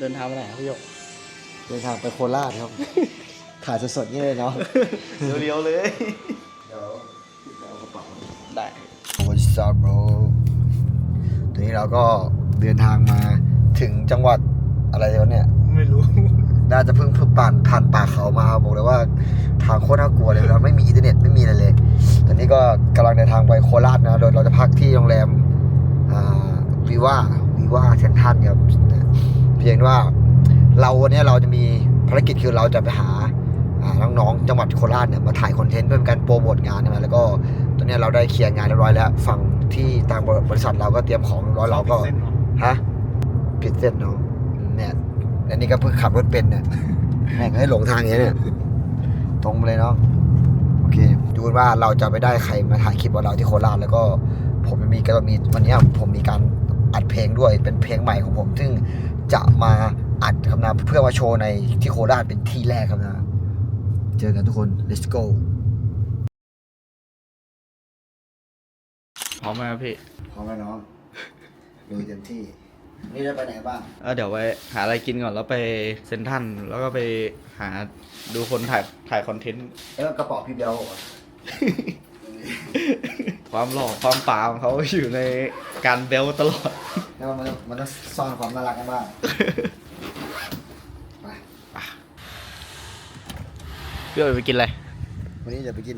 เดินทางไปไหนครับพี่หยกเดินทางไปโคราชครับ ขายสดๆนี่เลยเนาะเรียวๆเลย เดี๋ยวเอากระเป๋าได้ What's up bro ตอนนี้เราก็เดินทางมาถึงจังหวัดอะไรวะเนี่ย ไม่รู้ น่าจะเพิ่งเพิ่งผ่านผ่านป่าเขามาบอกเลยว่าทางโคตรน่ากลัวเลยแล้วไม่มีอินเทอร์เน็ตไม่มีอะไรเลย ตอนนี้ก็กำลังเดินทางไปโคราชนะ โดยเราจะพักที่โรงแรมวีว่าวีว่าเซนทันครับ เพียงว่าเราวันนี้เราจะมีภารกิจคือเราจะไปหาน้องๆจังหวัดโคราชเนี่ยมาถ่ายคอนเทนต์เพื่อเป็นการโปรโมทงานใช่ไหมแล้วก็ตอนนี้เราได้เคลียร์งานเรียบร้อยแล้วฝั่งที่ทางบริษัทเราก็เตรียมของเรียบร้อยเราก็ฮะผิดเส้นเนาะเนี่ยอันนี้ก็เพิ่งขับรถเป็นเนี่ยแม่งให้หลงทางอย่างเงี้ยเนี่ยตรงไปเลยเนาะโอเคดูว่าเราจะไปได้ใครมาถ่ายคลิปกับเราที่โคราชแล้วก็ผมมีก็มีวันเนี้ยผมมีการอัดเพลงด้วยเป็นเพลงใหม่ของผม ซึ่ง จะมาอัดครับนะเพื่อมาโชว์ในที่โคราชเป็นที่แรกครับนะ เจอกันทุกคน let's go พร้อมไหมครับพี่พร้อมแล้วน้องดูเต็มที่ นี่จะไปไหนบ้างเออเดี๋ยวไปหาอะไรกินก่อนแล้วไปเซนทรันแล้วก็ไปหาดูคนถ่ายถ่ายคอนเทนต์ เออกระเป๋าพี่เบลเหรอความหล่อความป่าของเขาอยู่ในการเบลตลอด แล้วมันมันต้องซ่อนความน่ารักกันบ้างไปพี่เอ๋ยไปกินอะไร วันนี้จะไปกิน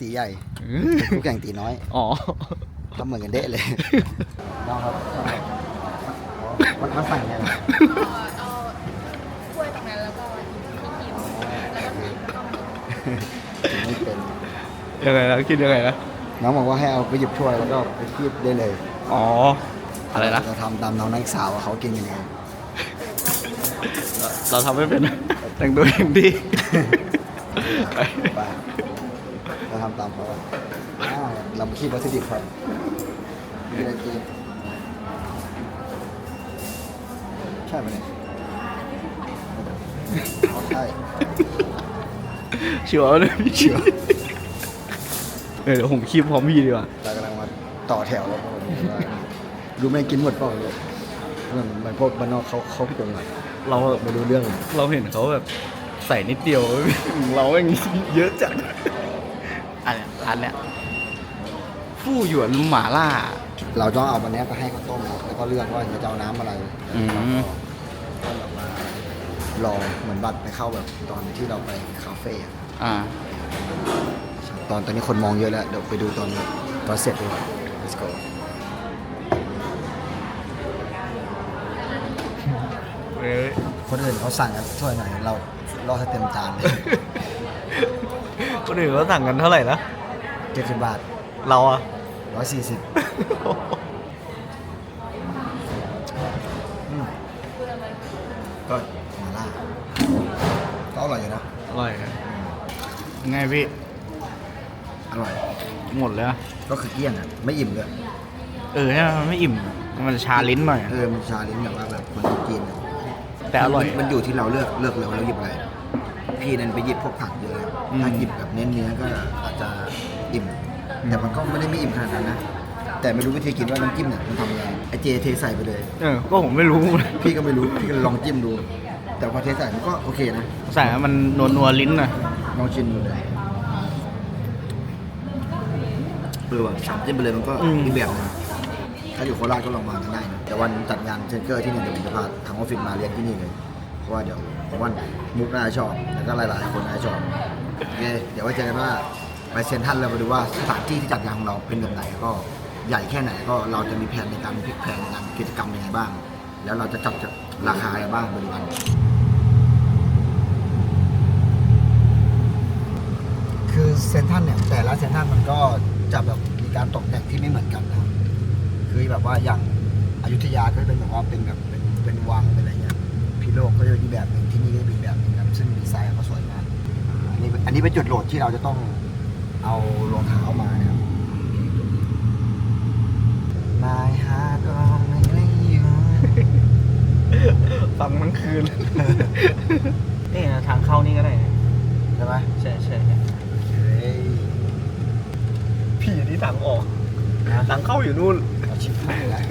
ตีใหญ่คู่แข่งตีน้อย อ๋อทำเหมือนกันเดะเลยน้องครับมันมันสั่งไงล่ะเอาถ้วยตรงนั้นแล้วก็พี่กินแล้วก็มีแล้วก็มีไม่เป็นยังไงนะคิดยังไงนะน้องบอกว่าให้เอาไปหยิบถ้วยแล้วก็ไปคีบได้เลย อ๋อ อะไรนะ เราทำตามน้องนักศึกษาว่าเขากินยังไงเราเราทำไม่เป็น แต่งตัวอย่างดี ไปไปเราทำตามเขาอะอ่าเราไปคีบวัตถุดิบครับมีอะไรกินใช่ไหมเนี่ยอ๋อใช่ เชียวเลยพี่เชียวเออเดี๋ยวผมคีบพร้อมพี่ดีกว่า เรากำลังมาต่อแถวแล้วครับผมว่า ดูไม่กินหมดเปล่าเลยเหมือนเหมือนพวกบ้านนอกเขาเขาพี่ตรงไหนเราไม่รู้เรื่องเลยเราเห็นเขาแบบใส่นิดเดียว เราเองเยอะจัดอันเนี้ยร้านเนี้ยฟู่หยวนหม่าล่า เราต้องเอาวันนี้ไปให้เขาต้มแล้วก็เลือกว่าจะเอาน้ำอะไรอืมก็แบบว่ารอเหมือนบัตรไปเข้าแบบตอนที่เราไปคาเฟ่อะอ่า ตอนตอนนี้คนมองเยอะแล้วเดี๋ยวไปดูตอนตอนเสร็จดีกว่า let's go เอ้ย คนอื่นเขาสั่งกันถ้วยไหนเรารอให้เต็มจานเลยคนอื่นเขาสั่งกันเท่าไหร่นะเจ็ดสิบบาทเราอะร้อยสี่สิบก็มาล่าก็อร่อยอยู่นะอร่อยครับไงพี่ อร่อย หมดเลยอะก็คือเกลี้ยงอะไม่อิ่มเลยเออใช่ไหมมันไม่อิ่ม มันชาลิ้นหน่อยอะเออ มันชาลิ้นแบบว่าแบบคนจีนอะ แต่อร่อยมันมันอยู่ที่เราเลือกเลือกเลยว่าเราหยิบอะไร พี่นั้นไปหยิบพวกผักเยอะอืม ถ้าหยิบแบบเน้นเนื้อก็อาจจะอิ่ม แต่มันก็ไม่ได้ไม่อิ่มขนาดนั้นนะ แต่ไม่รู้วิธีกินว่าน้ำจิ้มเนี่ยมันทำยังไง ไอเจเทใส่ไปเลย เออ ก็ผมไม่รู้ พี่ก็ไม่รู้ พี่ก็ลองจิ้มดู แต่พอเทใส่มันก็โอเคนะ ใส่ให้มันนัวนัวๆลิ้นหน่อยลองชิมดูเลยเออว่ะสั่งจิ้มไปเลยมันก็อืม อีกแบบหนึงถ้าอยู่โคราชก็ลองมากันได้นะแต่ วันจัดงานเซนเกอร์ที่เนี่ยเดี๋ยวผมจะพาทางออฟฟิศมาเลี้ยงที่นี่เลยเพราะว่าเดี๋ยวผมว่ามุกน่าชอบแล้วก็หลาย ๆ คนน่าชอบโอเคเดี๋ยวไว้เจอกันว่าไปเซนทันเราไปดูว่าสถานที่ที่จัดงานของเราเป็นแบบไหนก็ใหญ่แค่ไหนก็เราจะมีแผนในการพลิกแผนในการกิจกรรมยังไงบ้าง แล้วเราจะจับจากราคาอะไรบ้างไปดูกันคือเซนทันเนี่ยแต่ละเซนทันมันก็จะแบบมีการตกแต่งที่ไม่เหมือนกันนะคือแบบว่าอย่าง อยุธยาก็จะเป็นแบบว่าเป็นแบบเป็นเป็นวังเป็นอะไรเงี้ยพิโลกก็จะเป็นอีกแบบหนึ่งที่นี่ก็จะเป็นอีกแบบหนึงครับซึ่งดีไซน์ก็สวยมากอ่าอันนี้อันนี้เป็นจุดโหลดที่เราจะต้องเอารองเท้ามานะครับ My heart only you ฟังทั้งคืน นี่นะทางเข้านี่ก็ได้นะใช่ไหมใช่ใช่เฮ้ยพี่นี่ทางออกทางเข้าอยู่นู่นเอาชิบหายแล้ว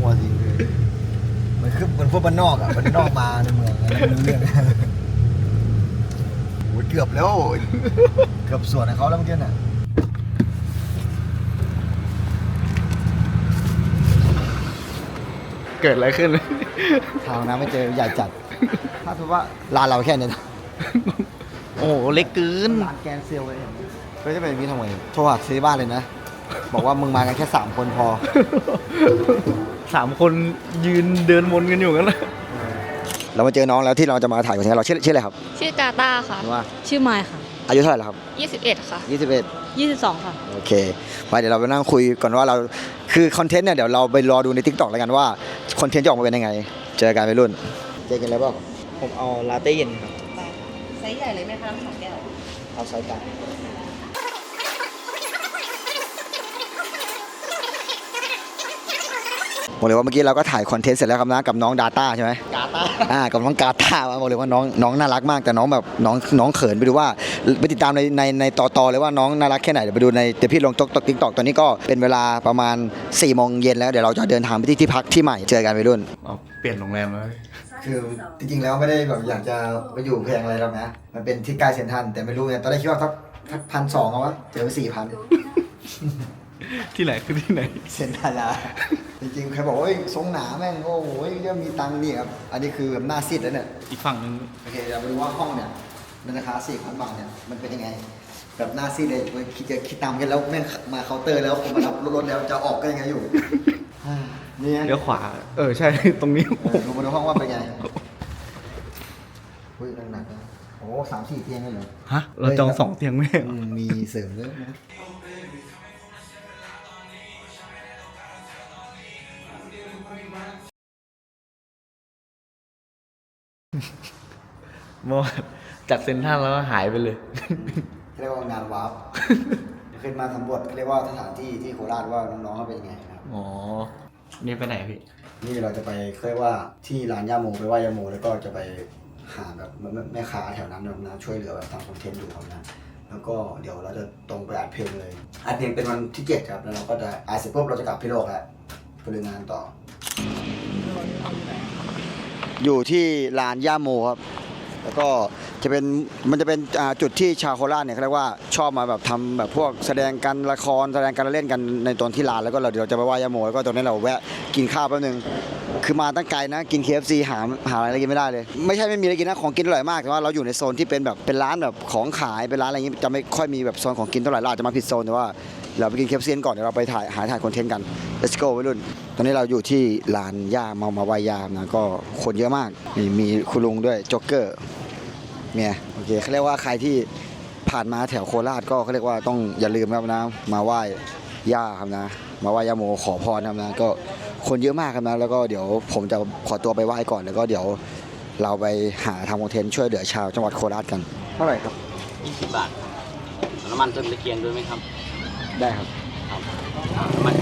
มัวจริงเลยมันคือเหมือนพวกบ้านนอกอะบ้านนอกมาในเมืองแล้วไม่รู้เรื่องโอ้ยเกือบแล้ว เกือบสวนให้เขาแล้วเมื่อกี้น่ะเกิดอะไรขึ้น ทางน้ำไม่เจอใหญ่จัด ถ้าถือว่าร้านเราแค่นี้นะโอ้โหเล็กเกินร้านแกนเซียวเลยเฮ้ยจะเป็นมีทำไมโทรหาซื้อบ้านเลยนะ บอกว่ามึงมากันแค่สามคนพอ สามคนยืนเดินวนกันอยู่กันนะเรามาเจอน้องแล้วที่เราจะมาถ่ายคอนเทนต์เราชื่อชื่ออะไรครับ ชื่อกาตาค่ะ ว่า ชื่อไมค์ค่ะ อายุเท่าไหร่แล้วครับ21 ค่ะ21 22 ค่ะ โอเคไปเดี๋ยวเราไปนั่งคุยก่อนว่าเราคือคอนเทนต์เนี่ยเดี๋ยวเราไปรอดูใน t ิ k t o k แล้วกันว่าคอนเทนต์จะออกมาเป็นยังไง เจอกันไปรุ่น เจอกันแล้วเปล่าผมเอาลาเต้เย็นครับไซส์ใหญ่เลยไหมคะน้ำสองแก้ว เอาไซส์กลาง บอกเลยว่าเมื่อกี้เราก็ถ่ายคอนเทนต์เสร็จแล้วครับนะกับน้อง Data ใช่ไหม กาตาอ่ากับน้องกาตาบอกเลยว่าน้องน้องน่ารักมากแต่น้องแบบน้องน้องเขินไปดูว่าไปติดตามในในในต่อต่อเลยว่าน้องน่ารักแค่ไหนเดี๋ยวไปดูในเดี๋ยวพี่ลงติ๊กต็อกติ๊กต็อกตอนนี้ก็เป็นเวลาประมาณ4ี่โมงเย็นแล้วเดี๋ยวเราจะเดินทางไปที่ที่พักที่ใหม่เจอกันไปรุ่น เอาเปลี่ยนโรงแรมแล้วคือจริงๆแล้วไม่ได้แบบอยากจะไปอยู่แพงอะไรหรอกนะ มันเป็นที่ใกล้เซ็นทรัลแต่ไม่รู้ไงตอนแรกคิดว่าสักสักพันสองเอาวะเจอไปสี่พัน ที่ไหนคือที่ไหน เซ็นทรัลละจริงๆใครบอกว่าเฮ้ยทรงหนาแม่งโอ้โหเริ่มมีตังค์นี่ครับอันนี้คือแบบหน้าซีดแล้วเนี่ย อีกฝั่งหนึงโอเคเราไปดูว่าห้องเนี่ยมันราคาสี่พันบาทเนี่ยมันเป็นยังไง แบบหน้าซีดเลยมันคิดจะคิดตามกันแล้วแม่งมาเคาน์เตอร์แล้วคนมารับรถแล้วจะออกก็ยังไงอยู่อ่านี่ไงเลี้ยวขวา เออใช่ ตรงนี้ เออดูมาดูห้องว่าเป็นไงเฮ้ยหนักๆนะโอ้สามสี่เตียงเลยเหรอฮะ เราจองสองเตียงไม่ใช่เหรอือมมีเสริมด้วยนะ มองจากเซ็นทรัลแล้วก็หายไปเลย เรียกว่างานวาร์ปขึ้นมาสำรวจเรียกว่าสถานที่ที่โคราชว่าน้องๆเขาเป็นยังไงครับอ๋อ นี่ไปไหนพี่ นี่เราจะไปเรียกว่าที่ร้านย่าโมไปไหว้ย่าโมแล้วก็จะไปหาแบบแม่แม่ค้าแถวนั้นนะช่วยเหลือแบบทำคอนเทนต์อยู่ครับนะแล้วก็เดี๋ยวเราจะตรงไปอัดเพลงเลย อัดเพลงเป็นวันที่เจ็ดครับแล้วเราก็จะอัดเสร็จปุ๊บเราจะกลับพี่โลกแล้วไปเรียนงานต่อ อยู่ที่ลานย่าโมครับ แล้วก็จะเป็นมันจะเป็นอ่าจุดที่ชาวโคราชเนี่ยเขาเรียกว่าชอบมาแบบทำแบบพวกแสดงการละครแสดงการเล่นกันในตอนที่ลานแล้วก็เราเดี๋ยวจะไปไหว้ยาโมแล้วก็ตรงนี้เราแวะกินข้าวแป๊บนึงคือมาตั้งไกลนะกิน KFC หาหาอะไรกินไม่ได้เลย ไม่ใช่ไม่มีอะไรกินนะของกินอร่อยมากแต่ว่าเราอยู่ในโซนที่เป็นแบบเป็นร้านแบบของขายเป็นร้านอะไรอย่างงี้จะไม่ค่อยมีแบบโซนของกินเท่าไหร่เราอาจจะมาผิดโซนแต่ว่าเราไปกิน KFC กันก่อนเดี๋ยวเราไปถ่ายหาถ่ายคอนเทนต์กัน let's go วัยรุ่น ตอนนี้เราอยู่ที่ลานย่ามามาไหว้ย่านะก็คนเยอะมากมีมีคุณลุงด้วยจ็อกเกอร์ เนี่ยโอเคเขาเรียกว่าใครที่ผ่านมาแถวโคราชก็เขาเรียกว่าต้องอย่าลืมครับนะ มาไหว้ย่าครับนะ มาไหว้ย่าโมขอพรครับนะ ก็คนเยอะมากครับนะ แล้วก็เดี๋ยวผมจะขอตัวไปไหว้ก่อนแล้วก็เดี๋ยวเราไปหาทำคอนเทนต์ช่วยเหลือชาวจังหวัดโคราชกัน เท่าไหร่ครับ 20 บาทน้ำมันต้นตะเกียงด้วยไหมครับ ได้ครับ ครับน้ำมัน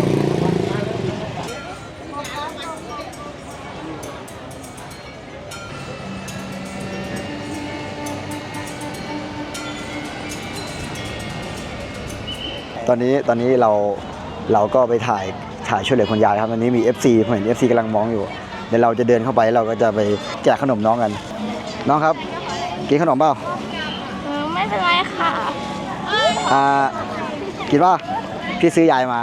ตอนนี้ตอนนี้เราเราก็ไปถ่ายถ่ายช่วยเหลือคนยายครับตอนนี้มี FC ผมเห็น FC กำลังมองอยู่เดี๋ยวเราจะเดินเข้าไปเราก็จะไปแจกขนมน้องกัน น้องครับ กินขนมเปล่าไม่เป็นไรค่ะอ่าคิดว่าพี่ซื้อยายมา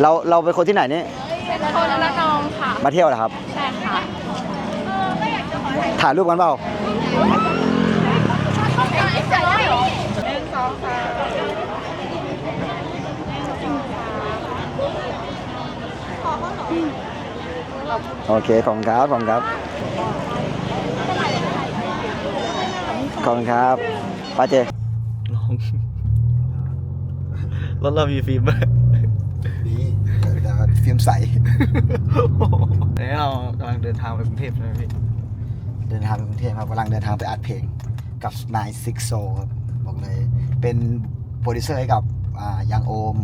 เราเราเป็นคนที่ไหนนี่เป็นคนละนองค่ะมาเที่ยวเหรอครับใช่ค่ะถ่ายรูปกันเปล่า จะได้หรอหนึ่งสองสาม โอเคขอบคุณครับขอบคุณครับขอบคุณครับป้าเจลองรถเรามีฟิล์มไหมนี่ฟิล์มใสนี่เรากำลังเดินทางไปกรุงเทพใช่ไหมพี่เดินทางไปกรุงเทพครับกำลังเดินทางไปอัดเพลงกับนายซิกโซครับบอกเลย เป็นโปรดิวเซอร์ให้กับอ่ายังโอม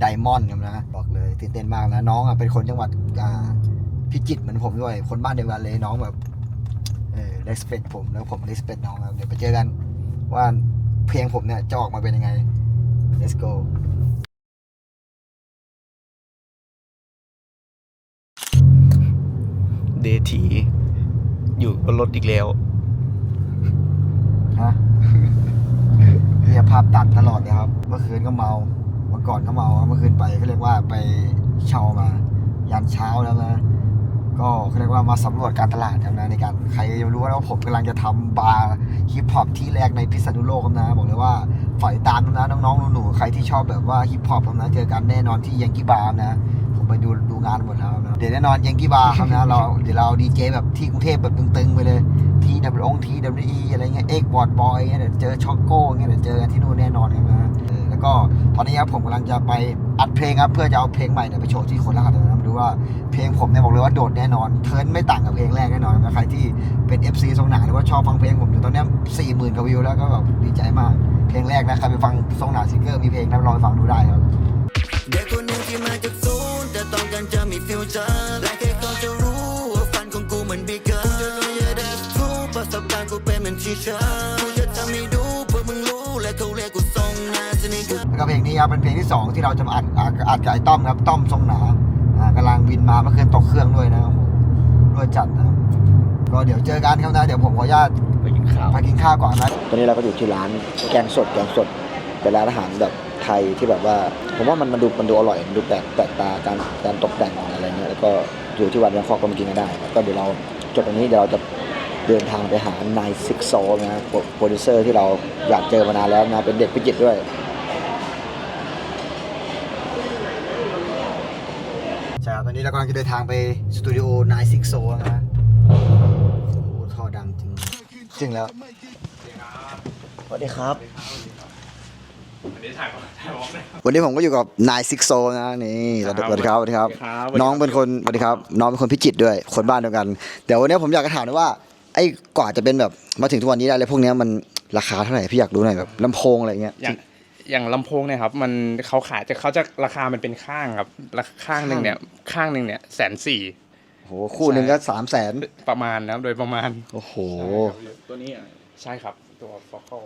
ไดมอนด์ครับนะบอกเลยตื่นเต้นมากนะน้องอะเป็นคนจังหวัดอ่า พิจิตรเหมือนผมด้วย คนบ้านเดียวกันเลยน้องแบบเออ respect ผมแล้วผม respect น้องครับเดี๋ยวไปเจอกันว่าเพลงผมเนี่ยจะออกมาเป็นยังไง let's go ดเดทีอยู่บนรถอีกแล้วฮะเนี่ยภาพตัดตลอดเลยครับ เมื่อคืนก็เมา เมื่อก่อนก็เมาเมื่อคืนไปเขาเรียกว่าไปเช่ามา ยันเช้าแล้วนะ ก็เขาเรียกว่ามาสำรวจการตลาดครับนะในการใครรู้ว่าผมกำลังจะทำบาร์ฮิปฮอปที่แรกในพิษณุโลกครับนะบอกเลยว่าฝ่ายตามนะน้องๆหนูๆใครที่ชอบแบบว่าฮิปฮอปครับนะเจอกันแน่นอนที่ยังกี้บาร์นะ ผมไปดูดูงานหมดแล้วนะเดี๋ยวแน่นอนยังกี้บาร์ครับนะเราเดี๋ยวเราดีเจแบบที่กรุงเทพแบบตึงๆไปเลยทีดับองทีดับอีอะไรเงี้ยเอ็กบอร์ดบอยเงี้ยเดี๋ยวเจอช็อกโก้เงี้ยเดี๋ยวเจอกันที่นู่นแน่นอนครับนะ ก็ตอนนี้ครับผมกำลังจะไปอัดเพลงครับ เพื่อจะเอาเพลงใหม่เนี่ยไปโชว์ที่โคราชนะครับดูว่าเพลงผมเนี่ยบอกเลยว่าโดดแน่นอนเทิร์นไม่ต่างกับเพลงแรกแน่นอนนะใครที่เป็น FC ทรงหนาหรือว่าชอบฟังเพลงผมอยู่ตอนนี้สี่หมื่นกว่าวิวแล้วก็แบบดีใจมาก เพลงแรกนะใครไปฟังทรงหนาซิงเกิลมีเพลงนะลองไปฟังดูได้ครับเด็กคนหนึ่งที่มาจากศูนย์แต่ต้องการจะมีฟิวเจอร์และแค่เขาจะรู้ว่าฝันของกูมือนบิ๊กเกอร์กูจะรวยอย่าได้ทุกประสบการณ์กูเป็นเหมือนทีเชอร์กูจะทำให้ดู เพื่อมึงรู้และเขาเรียกกูทรงนาสนิทกูแล้วก็เพลงนี้ครับเป็นเพลงที่สองที่เราจะมาอัดอัดอัดกับไอ้ต้อมครับต้อมทรงหนาอ่ากำลังบินมาเมื่อคืนตกเครื่องด้วยนะโอ้โหด้วยจัดนะครับก็เดี๋ยวเจอกันครับนะเดี๋ยวผมขออนุญาตไปกินข้าวไปกินข้าวก่อนนะตอนนี้เราก็อยู่ที่ร้านแกงสดแกงสดเป็นร้านอาหารแบบไทยที่แบบว่า ผมว่ามันมันดูมันดูอร่อยมันดูแปลกแปลกตาการการตกแต่งอะไรเงี้ยแล้วก็อยู่ที่วันแบงคอกก็มากินกันได้ครับก็เดี๋ยวเราจบตรงนี้เดี๋ยวเราจะ เดินทางไปหานายซิกโซนะโปรโปรดิวเซอร์ที่เราอยากเจอมานานแล้วนะ เป็นเด็กพิจิตรด้วย ใช่ครับตอนนี้เรากำลังจะเดินทางไปสตูดิโอนายซิกโซนะโอ้โหท่อดังจริงจริงแล้วสวัสดีครับ วันนี้ผมก็อยู่กับนายซิกโซนะนี่สวัสดีสวัสดีครับสวัสดีครับ น้องเป็นคนสวัสดีครับ น้องเป็นคนพิจิตรด้วย คนบ้านเดียวกัน เดี๋ยววันนี้ผมอยากจะถามเลยว่า ไอ้กว่าจะเป็นแบบมาถึงทุกวันนี้ได้เลยพวกเนี้ยมันราคาเท่าไหร่พี่อยากรู้หน่อยแบบลำโพงอะไรเงี้ย อย่างอย่างลำโพงเนี่ยครับมันเขาขายจะเขาจะราคามันเป็นข้างครับราคาข้างหนึ่งเนี่ยข้างหนึ่งเนี่ยแสนสี่โอ้โหคู่หนึ่งก็สามแสนประมาณนะครับโดยประมาณโอ้โห ตัวนี้ใช่ครับตัวฟอคอล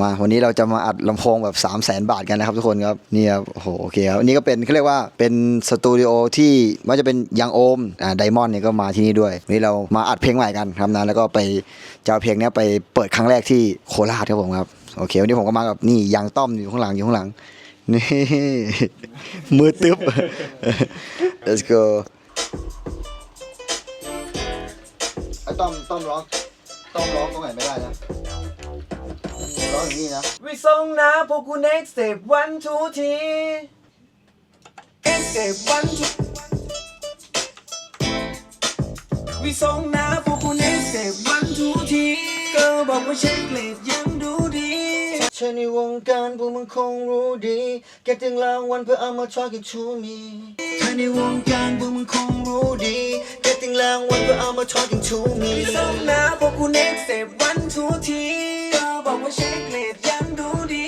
มาวันนี้เราจะมาอัดลำโพงแบบ3 0 0แสนบาทกันนะครับทุกคนครับนี่ครับโอ้โหโอเคครับอันนี้ก็เป็นเขาเรียกว่าเป็นสตูดิโอที่ว่าจะเป็นยังโอมอ่าไดมอนด์เนี่ยก็มาที่นี่ด้วยวันนี้เรามาอัดเพลงใหม่กันครับนะแล้วก็ไปจะเอาเพลงเนี้ยไปเปิดครั้งแรกที่โคราชครับผมครับโอเควันนี้ผมก็มากับนี่ยังต้อมอยู่ข้างหลังอยู่ข้างหลังนี่มือตึ๊บ let's go ไอ้ต้อมต้อมร้องต้อมร้องตรงไหนไม่ได้นะ ร้องอย่างนี้นะวิทรงนาพวกกู next step one two ที next step one two วิทรงนาพวกกู next step one two ทีก็บอกว่าเช็คเลดยังดูดีเช่ในวงการพวกมึงคงรู้ดีเก็บถึงรางวัลเพื่อเอามาทอกินชูมีเธอในวงการพวกมึงคงรู้ดีเก็บถึงรางวัลเพื่อเอามาทอกินชูมีวิทรงนาพวกกู next step one two ทีก็บอก ว่าเช็คเลดยังดูดี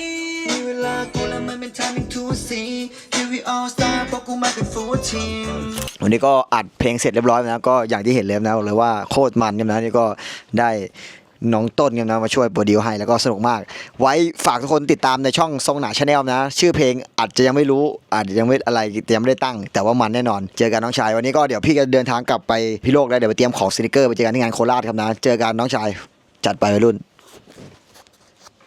มีเวลากูแล้วมันเป็น timing to see Here we all star เพราะกูมาเป็น full team วันนี้ก็อัดเพลงเสร็จเรียบร้อยแล้วนะก็อย่างที่เห็นเลยนะเลยว่าโคตรมันกันนะนี่ก็ได้น้องต้นกันนะมาช่วยโปรดิวให้แล้วก็สนุกมาก ไว้ฝากทุกคนติดตามในช่องทรงหนาชาแนลนะ ชื่อเพลงอาจจะยังไม่รู้อาจจะยังไม่อะไรยังไม่ได้ตั้ง แต่ว่ามันแน่นอน เจอกันน้องชาย วันนี้ก็เดี๋ยวพี่จะเดินทางกลับไปพี่โลกแล้วเดี๋ยวไปเตรียมของสติกเกอร์ไปเจอกันที่งานโคราชครับนะ เจอกันน้องชายจัดไปวัยรุ่น